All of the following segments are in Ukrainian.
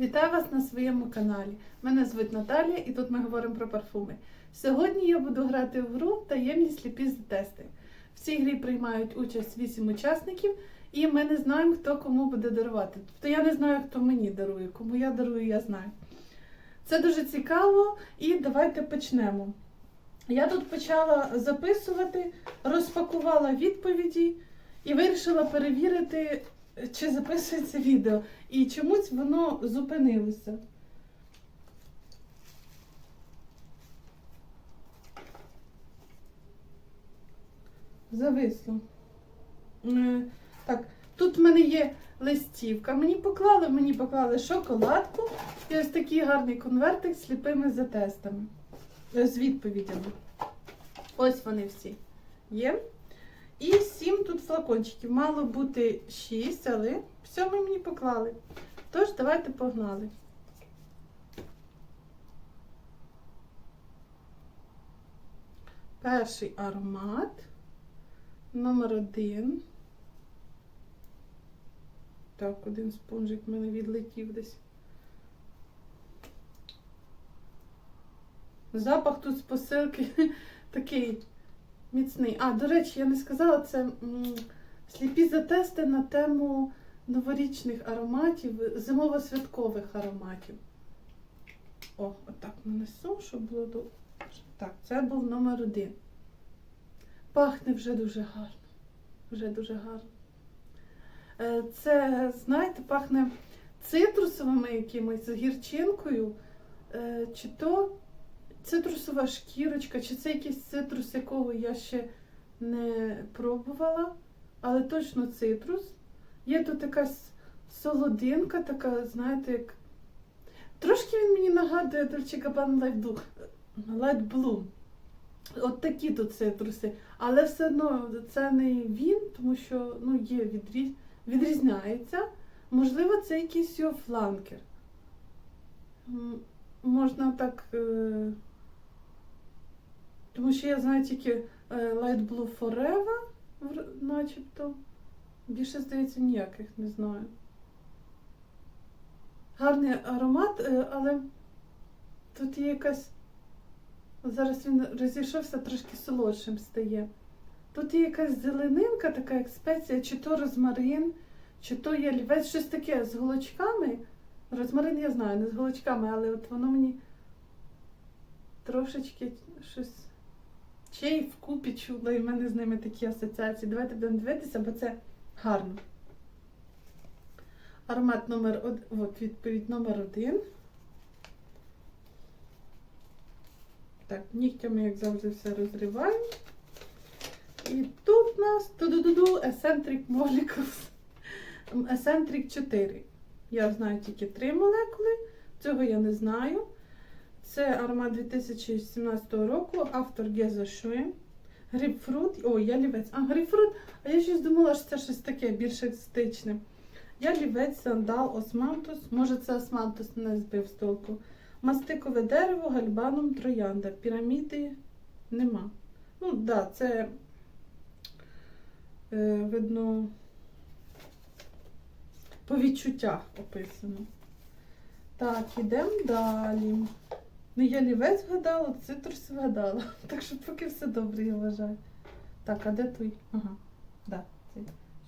Вітаю вас на своєму каналі. Мене звуть Наталія і тут ми говоримо про парфуми. Сьогодні я буду грати в гру таємні сліпі тести. В цій грі приймають участь 8 учасників, і ми не знаємо, хто кому буде дарувати. Тобто я не знаю, хто мені дарує, кому я дарую, я знаю. Це дуже цікаво, і давайте почнемо. Я тут почала записувати, розпакувала відповіді і вирішила перевірити, чи записується відео. І чомусь воно зупинилося. Зависло. Е, Так, тут в мене є листівка. Мені поклали, мені поклали шоколадку і ось такий гарний конвертик з сліпими затестами. Е, З відповідями. Ось вони всі є. І сім тут флакончиків. Мало бути шість, але сьомий мені поклали. Тож, давайте погнали. Перший аромат. Номер один. Так, один спонжик в мене відлетів десь. Запах тут з посилки такий міцний. А, до речі, я не сказала, це сліпі затести на тему новорічних ароматів, зимово-святкових ароматів. О, отак нанесу, щоб було до. Так, це був номер один. Пахне вже дуже гарно. Вже дуже гарно. Е, Це, знаєте, пахне цитрусовими якимось з гірчинкою, е, чи то цитрусова шкірочка, чи це якийсь цитрус, якого я ще не пробувала, але точно цитрус. Є тут якась солодинка, така, знаєте, як. Трошки він мені нагадує Dolce Gabbana Light Blue. От такі тут цитруси. Але все одно це не він, тому що ну, є відріз... відрізняється. Можливо, це якийсь його фланкер. Можна так. Е... Тому що я знаю тільки е, Light Blue Forever, начебто. Більше, здається, ніяких не знаю. Гарний аромат, е, але тут є якась. Зараз він розійшовся, трошки солодшим стає. Тут є якась зеленинка, така як спеція, чи то розмарин, чи то ялівець, щось таке з голочками. Розмарин я знаю, не з голочками, але от воно мені трошечки щось чей вкупі чула, і в мене з ними такі асоціації. Давайте будемо дивитися, бо це гарно. Аромат номер од... от, відповідь номер один. Так, нігтями, як завжди, все розриваємо. І тут у нас ту-ду-ду-ду Eccentric Molecules. Eccentric 4. Я знаю тільки три молекули, цього я не знаю. Це аромат 2017 року, автор Геза Шує. Грейпфрут. О, ялівець. А, грейпфрут. А я щось думала, що це щось таке більш екзотичне. Ялівець, сандал, османтус. Може, це османтус не збив з толку. Мастикове дерево, гальбанум, троянда. Піраміди нема. Ну, так, да, це е, видно по відчуттях описано. Так, ідемо далі. Ну, я лівець вгадала, цитрус вгадала. Так що поки все добре, я вважаю. Так, а де той? Ага, да, цей.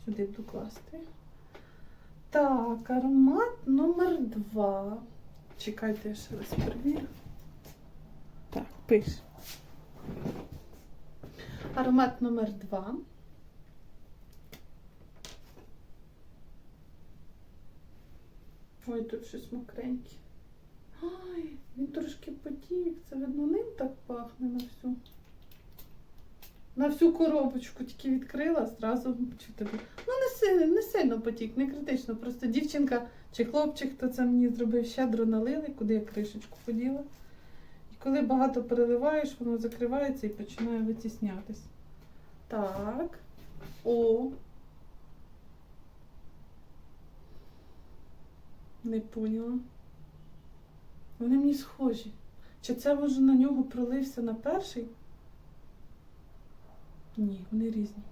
Сюди буду класти. Так, аромат номер два. Чекайте, я ще раз перевірю. Так, пиш. Аромат номер два. Ой, тут щось мокреньке. Ай, він трошки потік. Це видно ним так пахне на всю. На всю коробочку тільки відкрила, зразу чути. Ну, не сильно, не сильно потік, не критично. Просто дівчинка чи хлопчик, хто це мені зробив, щедро налили, куди я кришечку поділа. І коли багато переливаєш, воно закривається і починає витіснятись. Так. О. Не поняла. Вони мені схожі. Чи це може на нього пролився на перший? Ні, вони різні.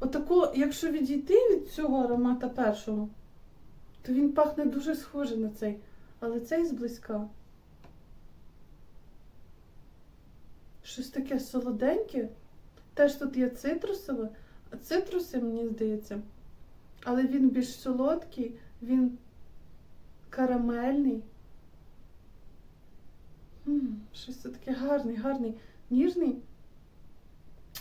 Отако, якщо відійти від цього аромата першого, то він пахне дуже схоже на цей. Але цей зблизька. Щось таке солоденьке. Теж тут є цитрусове, а цитруси, мені здається. Але він більш солодкий, він карамельний. М, щось це таке гарний, гарний, ніжний.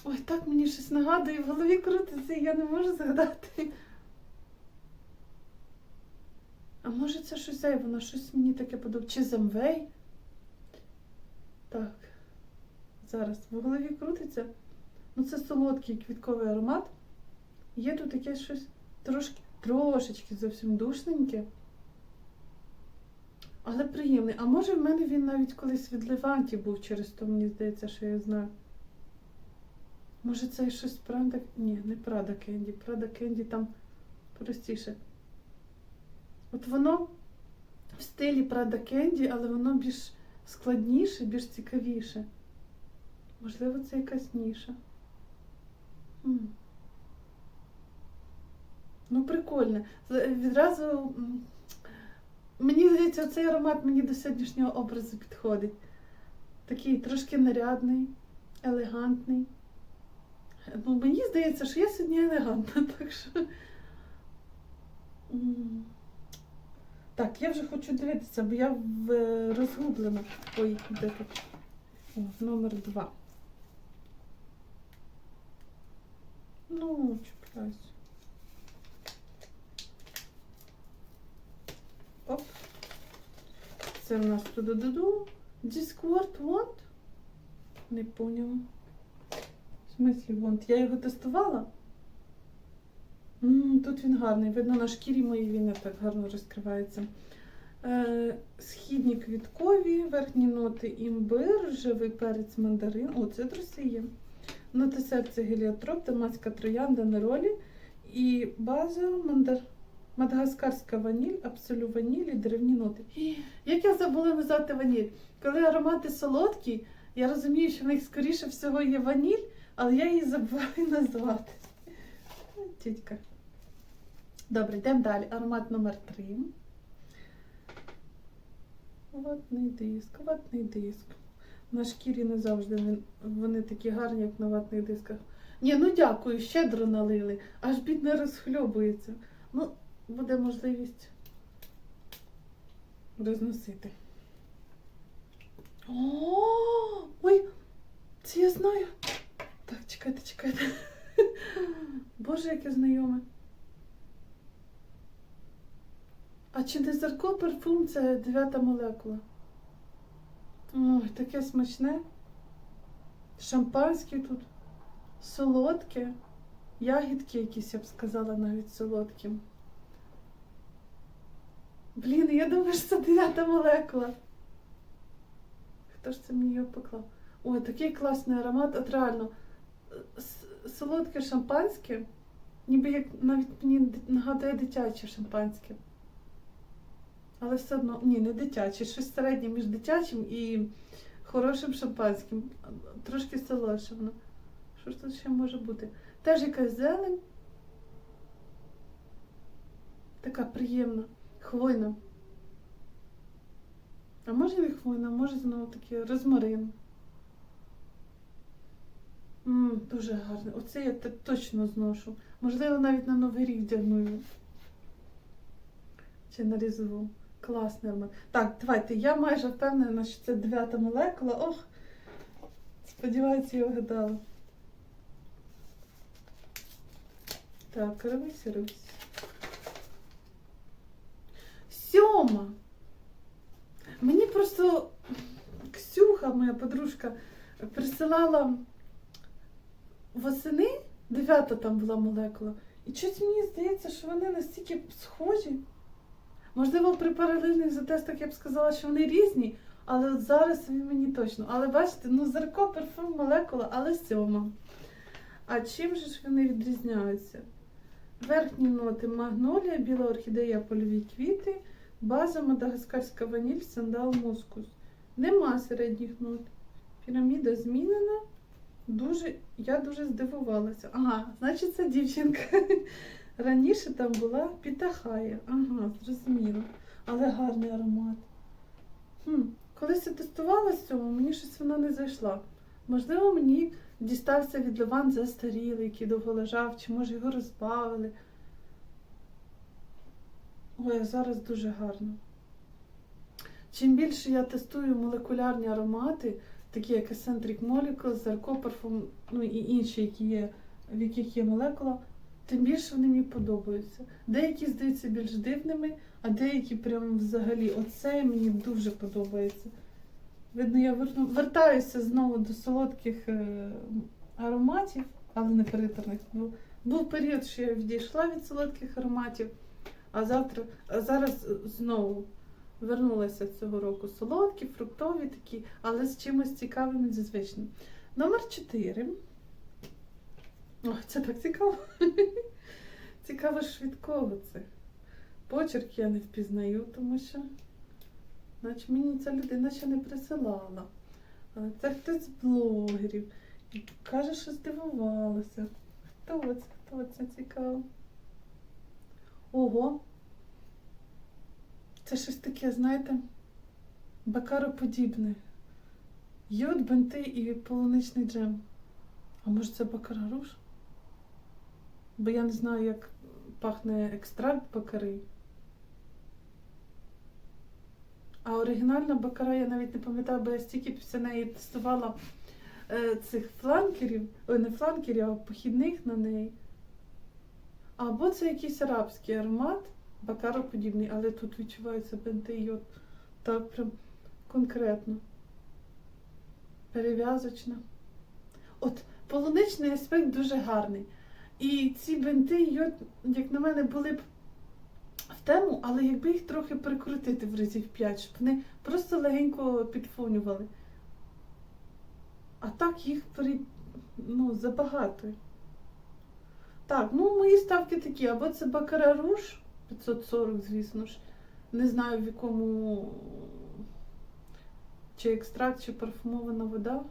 Ой, так мені щось нагадує, в голові крутиться, і я не можу згадати. А може це щось воно щось мені таке подобається. Чи замвей? Так. Зараз в голові крутиться. Ну, це солодкий квітковий аромат. Є тут якесь щось трошки, трошечки зовсім душненьке. Але приємний. А може в мене він навіть колись від Леванті був через то, мені здається, що я знаю. Може це щось Прада... Ні, не Прада Кенді. Прада Кенді там простіше. От воно в стилі Прада Кенді, але воно більш складніше, більш цікавіше. Можливо, це якась ніша. Ну, прикольно. Відразу мені здається, цей аромат мені до сьогоднішнього образу підходить. Такий трошки нарядний, елегантний. Ну, мені здається, що я сьогодні елегантна, так що. Так, я вже хочу дивитися, бо я в розгублена. Ой, де тут? О, номер два. Ну, чіпляюсь. Оп. Це в нас туди-ду-ду. Discord want? Не поняла. В смислі want? Я його тестувала? М, тут він гарний. Видно, на шкірі моїй він не так гарно розкривається. Е, східні квіткові, верхні ноти імбир, живий перець мандарин. О, цитруси є. Ноти серця геліотроп, дамаська троянда, неролі і база мандар... мадагаскарська ваніль, абсолю ваніль і деревні ноти. Як я забула назвати ваніль? Коли аромати солодкі, я розумію, що в них скоріше всього є ваніль, але я її забуваю назвати. Тітька. Добре, йдемо далі. Аромат номер 3. Ватний диск, ватний диск. На шкірі не завжди вони такі гарні, як на ватних дисках. Ні, ну дякую, щедро налили. Аж бідне розхльобується. Ну, буде можливість розносити. О, ой, це я знаю. Так, чекайте, чекайте. Боже, яке знайоме. А чи не Зарко парфум це дев'ята молекула? Ой, таке смачне. Шампанське тут. Солодке. Ягідки якісь, я б сказала, навіть солодкі. Блін, я думаю, що це дев'ята молекула. Хто ж це мені його поклав? Ой, такий класний аромат. От реально. Солодке шампанське. Ніби як навіть мені нагадує дитяче шампанське. Але все одно, ні, не дитяче, щось середнє між дитячим і хорошим шампанським. Трошки солодше воно. Що ж тут ще може бути? Теж якась зелень. Така приємна, хвойна. А може не хвойна, може знову таки розмарин. М, дуже гарний. Оце я точно зношу. Можливо, навіть на Новий рік вдягну. Чи на різдву. Класний аромат. Так, давайте. Я майже впевнена, що це дев'ята молекула. Ох, сподіваюся, я вгадала. Так, рвись, рвись. Сьома. Мені просто Ксюха, моя подружка, присилала восени, дев'ята там була молекула. І щось мені здається, що вони настільки схожі. Можливо, при паралельних затестах я б сказала, що вони різні, але от зараз він мені точно. Але бачите, ну зерко, парфум, молекула, але сьома. А чим же ж вони відрізняються? Верхні ноти магнолія, біла орхідея, польові квіти, база мадагаскарська ваніль, сандал, мускус. Нема середніх нот. Піраміда змінена. Дуже, я дуже здивувалася. Ага, значить, це дівчинка. Раніше там була Пітахая. Ага, зрозуміло. Але гарний аромат. Хм, колись я тестувала з цього, мені щось вона не зайшла. Можливо, мені дістався від Леван застарілий, який довго лежав, чи може його розбавили. Ой, зараз дуже гарно. Чим більше я тестую молекулярні аромати, такі як Eccentric Molecules, Zarco Parfum, ну і інші, які є, в яких є молекула, тим більше вони мені подобаються. Деякі здаються більш дивними, а деякі прям взагалі. Оце мені дуже подобається. Видно, я вертаюся знову до солодких е, ароматів, але не перетерних. Був період, що я відійшла від солодких ароматів, а завтра, а зараз е, знову вернулася цього року солодкі, фруктові такі, але з чимось цікавим і незвичним. Номер 4. Ох, це так цікаво. Цікаво швидкого це. Почерк я не впізнаю, тому що, наче мені ця людина ще не присилала. Це хтось з блогерів. Каже, що здивувалася. Хто це? Хто це цікаво? Ого! Це щось таке, знаєте, бакароподібне. Йод, бенти і полуничний джем. А може це бакара руж? Бо я не знаю, як пахне екстракт бакари. А оригінальна бакара я навіть не пам'ятаю, бо я стільки після неї тестувала е, цих фланкерів, ой, не фланкерів, а похідних на неї. Або це якийсь арабський аромат, бакароподібний, але тут відчувається йод. Так прям конкретно. Перев'язочна. От полуничний аспект дуже гарний. І ці бинти, йод, як на мене, були б в тему, але якби їх трохи прикрутити в разів 5, щоб вони просто легенько підфонювали. А так їх при... ну, забагато. Так, ну мої ставки такі, або це Бакара Руж 540, звісно ж. Не знаю в якому чи екстракт, чи парфумована вода.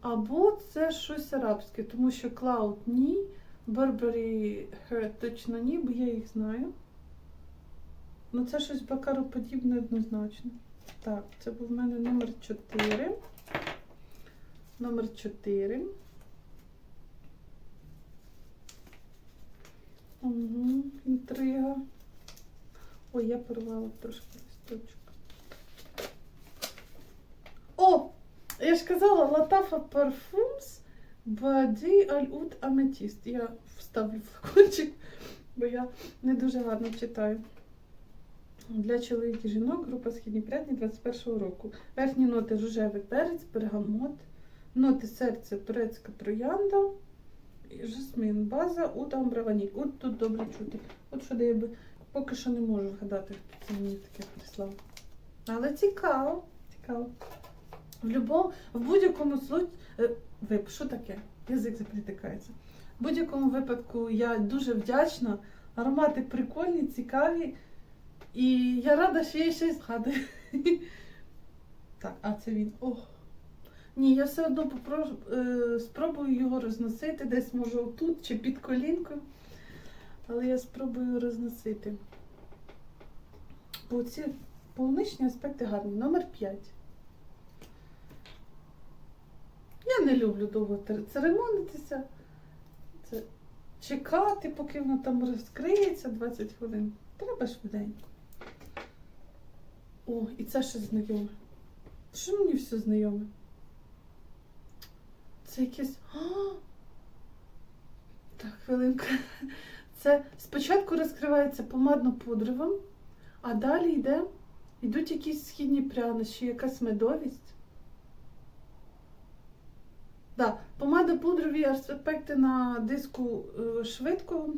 Або це щось арабське, тому що Cloud ні, Burberry Her точно ні, бо я їх знаю. Ну це щось бакароподібне однозначно. Так, це був в мене номер 4. Номер 4. Угу, інтрига. Ой, я порвала трошки листочок. О! Я ж казала, Латафа Парфумс Баді Аль-Уд Аметіст. Я вставлю флакончик, бо я не дуже гарно читаю. Для чоловіків і жінок група східні прядні 21 року. Верхні ноти рожевий перець, бергамот, ноти серця, турецька троянда, і жасмин, база, ут, амбра, ваніль. От тут добре чути. От що я би поки що не можу вгадати, хто це мені таке прислав. Але цікаво, цікаво. В любому, в будь-якому случаї. Вип, що таке? Язик заплітикається. В будь-якому випадку я дуже вдячна. Аромати прикольні, цікаві. І я рада, що я щось згадую. Так, а це він. Ох. Ні, я все одно попрошу, е, спробую його розносити, десь може отут чи під колінкою. Але я спробую розносити. Бо ці полуничні аспекти гарні. Номер 5. Я не люблю довго церемонитися. Це чекати, поки воно там розкриється 20 хвилин. Треба швиденько. О, і це ще знайоме. Що мені все знайоме? Це якесь. Так, хвилинка. Це спочатку розкривається помадно-пудровим, а далі йде, йдуть якісь східні прянощі, якась медовість. Да, помада пудрові аспекти на диску е, швидко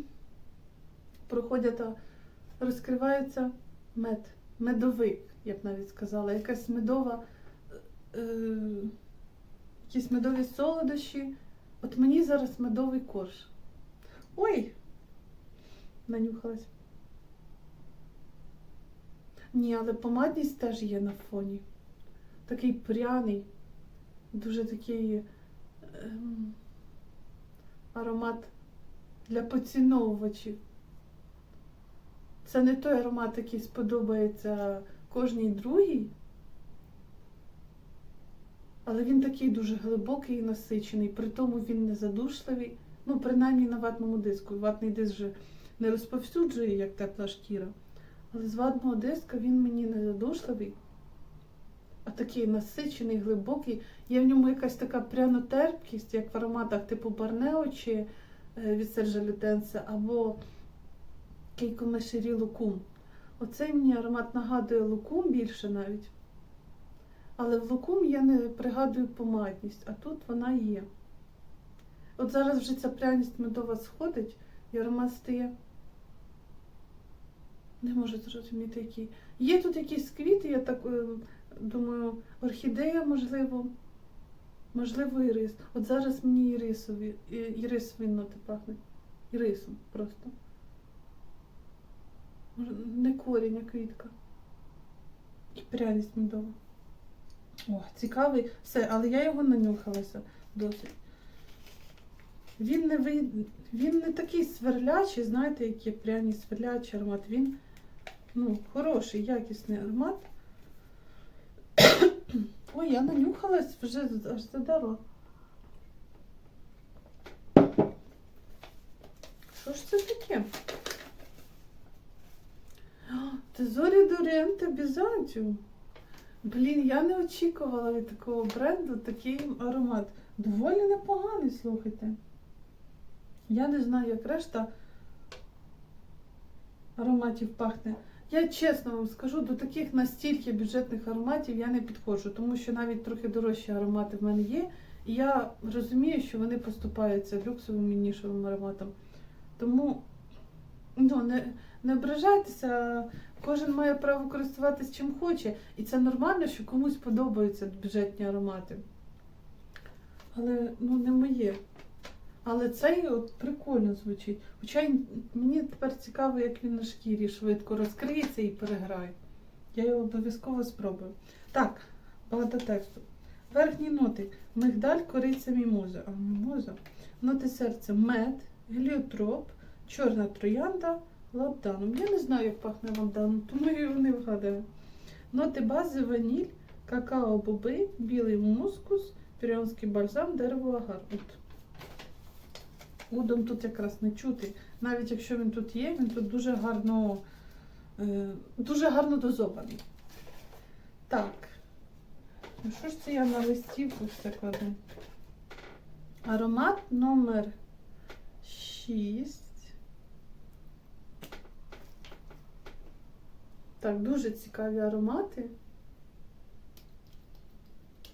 проходять, розкривається мед, медовик, я б навіть сказала, якась медова, е, е, якісь медові солодощі. От мені зараз медовий корж. Ой! Нанюхалась. Ні, але помадність теж є на фоні. Такий пряний, дуже такий ем, аромат для поціновувачів. Це не той аромат, який сподобається кожній другій. Але він такий дуже глибокий і насичений, при тому він не задушливий. Ну, принаймні на ватному диску. Ватний диск же не розповсюджує, як тепла шкіра. Але з ватного диска він мені не задушливий, а такий насичений, глибокий. Є в ньому якась така прянотерпкість, як в ароматах типу Барнео чи е, від Сержа Лютенса, або Кейко Лукум. Оцей мені аромат нагадує лукум більше навіть. Але в лукум я не пригадую помадність, а тут вона є. От зараз вже ця пряність медова сходить, і аромат стає. Не можу зрозуміти, який. Є тут якісь квіти, я так е, думаю, орхідея, можливо, можливо, ірис. От зараз мені ірисові, ірисові ноти пахнуть. Ірисом просто. Не корінь, а квітка. І пряність медова. О, цікавий. Все, але я його нанюхалася досить. Він не ви... він не такий сверлячий, знаєте, який пряний сверлячий аромат. Він ну, хороший, якісний аромат. Ой, я нанюхалась вже аж задала. Що ж це таке? А, Тезорі Дорієнте Бізантіум. Блін, я не очікувала від такого бренду такий аромат. Доволі непоганий, слухайте. Я не знаю, як решта ароматів пахне. Я чесно вам скажу, до таких настільки бюджетних ароматів я не підходжу, тому що навіть трохи дорожчі аромати в мене є. І я розумію, що вони поступаються люксовим і нішовим ароматом. Тому ну, не, не ображайтеся, кожен має право користуватись чим хоче. І це нормально, що комусь подобаються бюджетні аромати. Але ну, не моє. Але цей от прикольно звучить. Хоча мені тепер цікаво, як він на шкірі швидко розкриється і переграє. Я його обов'язково спробую. Так, багато тексту. Верхні ноти. Мигдаль, кориця, мімоза. А мімоза. Ноти серця мед, геліотроп, чорна троянда, ладаном. Я не знаю, як пахне ладаном, тому я його не вгадаю. Ноти бази, ваніль, какао, боби, білий мускус, піріонський бальзам, дерево агар. От. Удом тут якраз не чути. Навіть якщо він тут є, він тут дуже гарно, е, дуже гарно дозований. Так. Ну що ж це я на листівку все кладу? Аромат номер 6. Так, дуже цікаві аромати.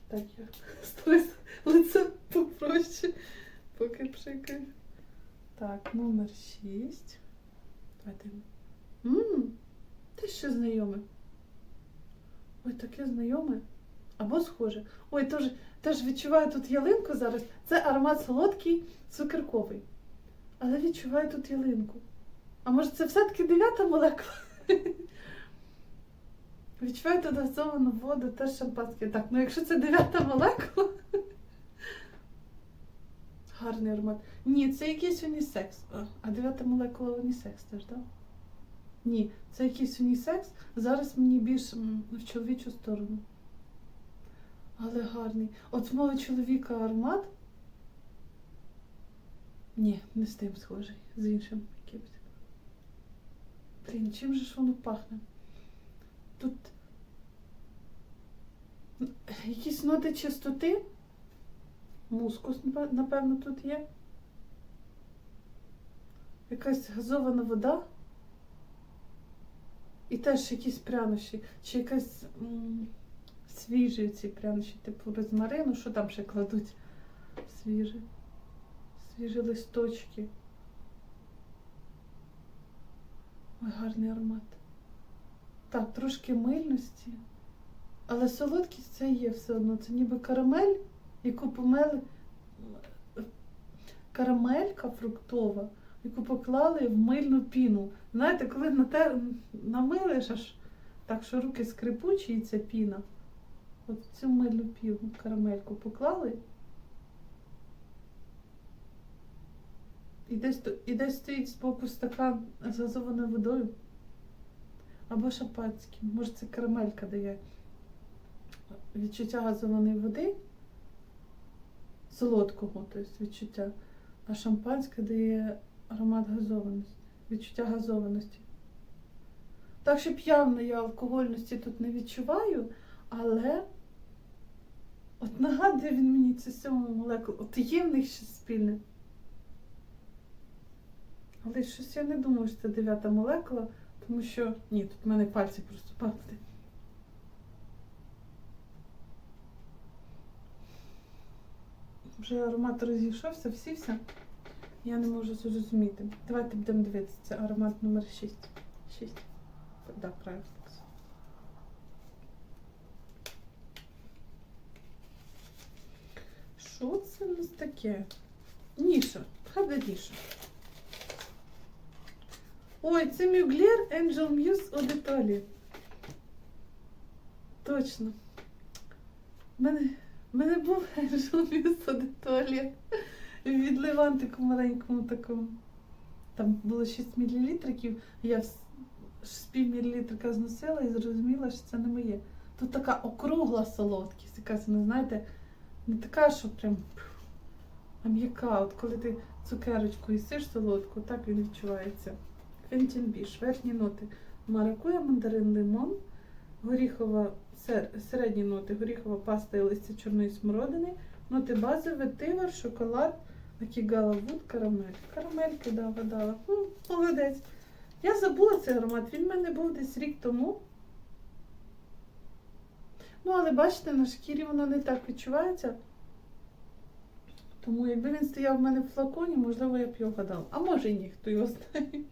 Так, я стараюсь лице попроще, поки пшикаю. Так, номер 6. Давайте. Ммм, те ще знайоме. Ой, таке знайоме. Або схоже. Ой, теж, теж відчуваю тут ялинку зараз. Це аромат солодкий, цукерковий. Але відчуваю тут ялинку. А може це все-таки дев'ята молекула? Відчуваю тут газовану воду, теж шампанське. Так, ну якщо це дев'ята молекула. Гарний аромат. Ні, це якийсь унісекс. А, дев'ята молекула унісекс теж, так? Ні, це якийсь унісекс. Зараз мені більш в чоловічу сторону. Але гарний. От мого чоловіка аромат. Ні, не з тим схожий, з іншим якимось. Блін, чим же ж воно пахне? Тут якісь ноти чистоти. Мускус, напевно, тут є. Якась газована вода. І теж якісь прянощі. Чи якась м, свіжі ці прянощі, типу розмарину, що там ще кладуть? Свіжі. Свіжі листочки. Ой, гарний аромат. Так, трошки мильності. Але солодкість це є все одно. Це ніби карамель, яку помели. Карамелька фруктова, яку поклали в мильну піну. Знаєте, коли на те намилиш аж так, що руки скрипучі і ця піна. От цю мильну піну, карамельку поклали. І десь, і десь стоїть збоку стакан з газованою водою. Або шампанським. Може, це карамелька дає відчуття газованої води, солодкого, тобто відчуття. А шампанське дає аромат газованості, відчуття газованості. Так, щоб явно я алкогольності тут не відчуваю, але от нагадує він мені це сьому молекулу. От є в них щось спільне. Але щось я не думаю, що це дев'ята молекула, тому що. Ні, тут в мене пальці просто падали. Вже аромат розійшовся, всівся. Я не можу зрозуміти. Давайте будемо дивитися. Це аромат номер 6. 6. Так, правильно. Що це у нас таке? Ніша. Хай буде ніша. Ой, це Мюглер Angel Muse de Toilette. Точно. У мене, мене був Angel Muse Eau de Від Левантику маленькому такому. Там було 6 мл, я з пів зносила і зрозуміла, що це не моє. Тут така округла солодкість, якась, ну, знаєте, не така, що прям а м'яка. От коли ти цукерочку їсиш солодку, так він відчувається. Фентінбіш, верхні ноти. Маракуя, мандарин, лимон, горіхова, сер- середні ноти, горіхова паста і листя чорної смородини, ноти бази, ветивер, шоколад, акігала вуд, карамель. Карамельки, да, гадала. Ну, молодець. Я забула цей аромат, він в мене був десь рік тому. Ну, але бачите, на шкірі воно не так відчувається. Тому якби він стояв в мене в флаконі, можливо, я б його гадала. А може і ні, хто його знає.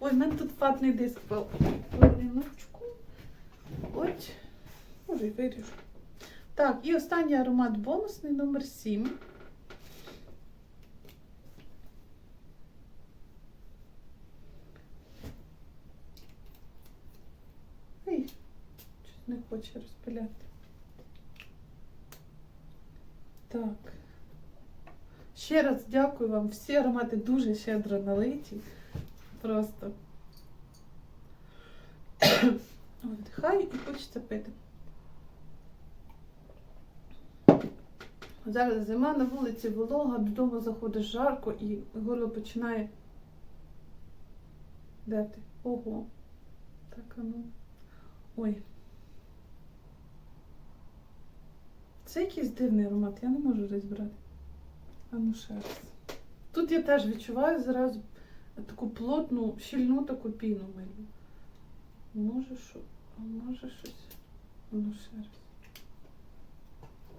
Ой, в мене тут фатний диск. Ой, минуточку. От. Може, і виріжу. Так, і останній аромат бонусний номер 7. Ей, щось не хоче розпиляти. Так. Ще раз дякую вам. Всі аромати дуже щедро налиті. Просто. Вдихаю і хочеться пити. Зараз зима на вулиці волога, додому заходиш жарко і горло починає. Де ти? Ого. Так, ну. Ой. Це якийсь дивний аромат, я не можу розібрати. А ну ще раз. Тут я теж відчуваю зразу таку плотну, щільну таку піну милю. Може що? А може щось. Ну ще.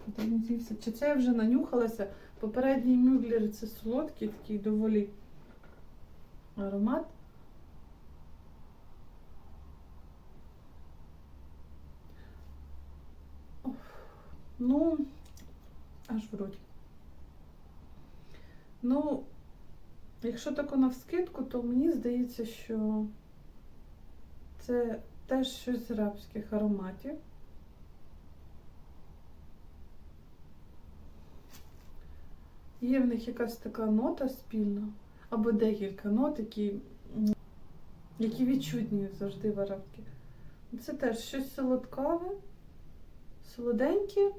Куди він? Чи це я вже нанюхалася? Попередній мюглер це солодкий, такий доволі аромат. Ну, аж вроді. Ну, якщо тако навскидку, то мені здається, що це теж щось з арабських ароматів. Є в них якась така нота спільна, або декілька нот, які, які відчутні завжди в арабських. Це теж щось солодкаве, солоденьке.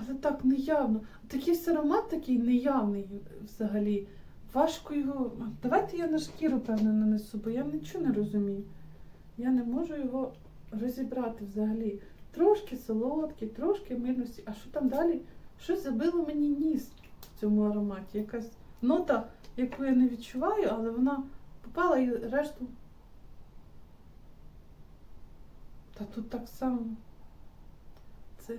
Але так неявно. Такий ось аромат такий неявний взагалі. Важко його. Давайте я на шкіру, певно, нанесу, бо я нічого не розумію. Я не можу його розібрати взагалі. Трошки солодкий, трошки мильності. А що там далі? Щось забило мені ніс в цьому ароматі. Якась нота, яку я не відчуваю, але вона попала і решту. Та тут так само. Це.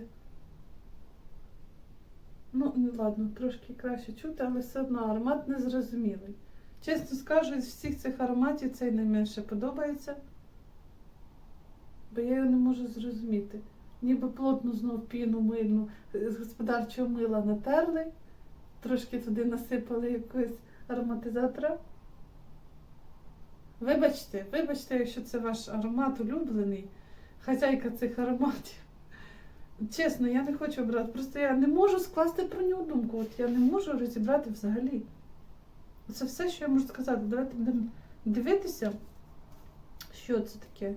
Ну, ну ладно, трошки краще чути, але все одно аромат незрозумілий. Чесно скажу, з всіх цих ароматів цей найменше подобається, бо я його не можу зрозуміти. Ніби плотну знов піну мильну з господарчого мила натерли, трошки туди насипали якогось ароматизатора. Вибачте, вибачте, якщо це ваш аромат улюблений, хазяйка цих ароматів. Чесно, я не хочу брати. Просто я не можу скласти про нього думку. От я не можу розібрати взагалі. Це все, що я можу сказати. Давайте будемо дивитися, що це таке.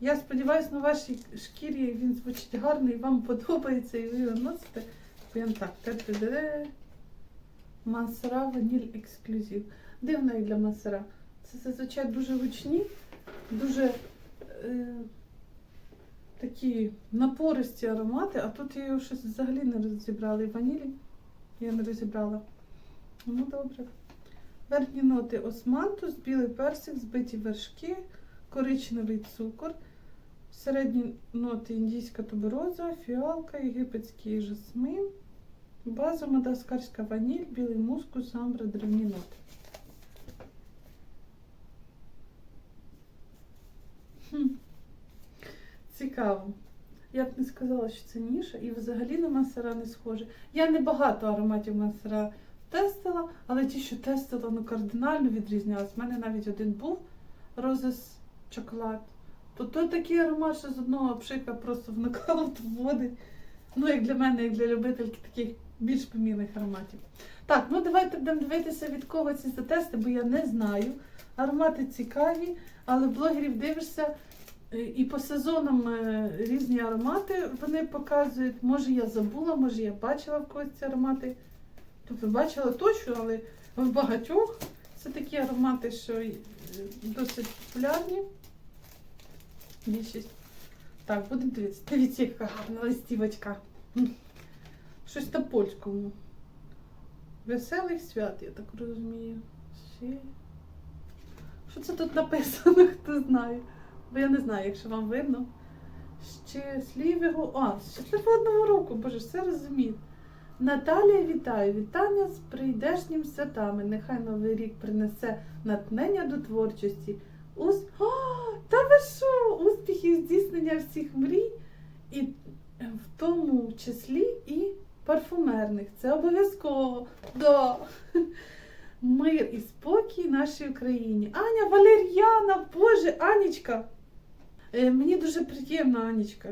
Я сподіваюся, на вашій шкірі він звучить гарно і вам подобається, і ви його носите. Прям так. Масера ваніль ексклюзив. Дивно і для масера. Це зазвичай дуже гучні, дуже е, такі напористі аромати, а тут його щось взагалі не розібрала. І ванілі я не розібрала. Ну, добре. Верхні ноти османтус, білий персик, збиті вершки, коричневий цукор. Середні ноти індійська тубероза, фіалка, єгипетський жасмин, база мадагаскарська ваніль, білий мускус, амбра, древні ноти. Хм. Цікаво. Я б не сказала, що це ніша, і взагалі на масера не схоже. Я не багато ароматів масера тестила, але ті, що тестила, ну кардинально відрізнялись. У мене навіть один був розис чоколад. То то такий аромат, що з одного пшика просто в нокаут вводить. Ну, як для мене, як для любительки таких більш помірних ароматів. Так, ну давайте будемо дивитися, від кого ці затести, бо я не знаю. Аромати цікаві, але блогерів дивишся. Е, І по сезонам е, різні аромати вони показують. Може я забула, може я бачила в когось ці аромати. Тобто бачила точно, але в багатьох це такі аромати, що е, досить популярні. Більшість. Так, будемо дивитися. Дивіться, яка гарна листівочка. Щось на польському. Веселих свят, я так розумію. Що це тут написано, хто знає? Бо я не знаю, якщо вам видно. Щасливого. А, щасливого одного року, боже, все розумію. Наталія вітаю! Вітання з прийдешнім святами. Нехай новий рік принесе натхнення до творчості. Ус... О, та ви що? Успіхів здійснення всіх мрій, і в тому числі і парфумерних. Це обов'язково. Да. Мир і спокій нашій Україні. Аня Валер'яна, Боже, Анічка. Е, Мені дуже приємно, Анічка.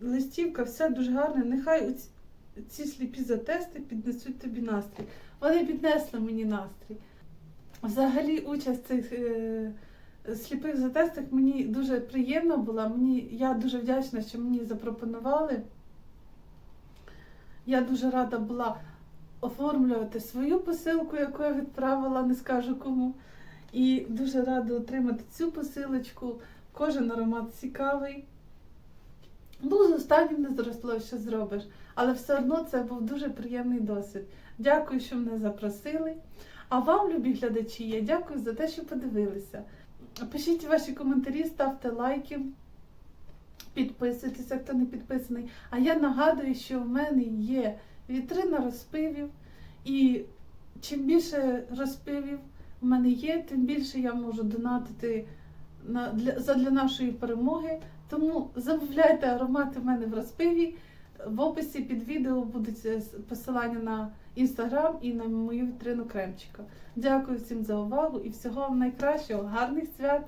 Листівка, все дуже гарне. Нехай ці сліпі затести піднесуть тобі настрій. Вони піднесли мені настрій. Взагалі, участь цих е, сліпих затестах мені дуже приємна була. Мені, я дуже вдячна, що мені запропонували. Я дуже рада була оформлювати свою посилку, яку я відправила, не скажу кому. І дуже рада отримати цю посилочку. Кожен аромат цікавий. Ну, з останнім не зросло, що зробиш. Але все одно це був дуже приємний досвід. Дякую, що мене запросили. А вам, любі глядачі, я дякую за те, що подивилися. Пишіть ваші коментарі, ставте лайки, підписуйтеся, хто не підписаний. А я нагадую, що в мене є вітрина розпивів. І чим більше розпивів в мене є, тим більше я можу донатити на, для, задля нашої перемоги. Тому замовляйте аромати в мене в розпиві. В описі під відео будуть е, посилання на інстаграм і на мою вітрину кремчика. Дякую всім за увагу і всього вам найкращого. Гарних свят!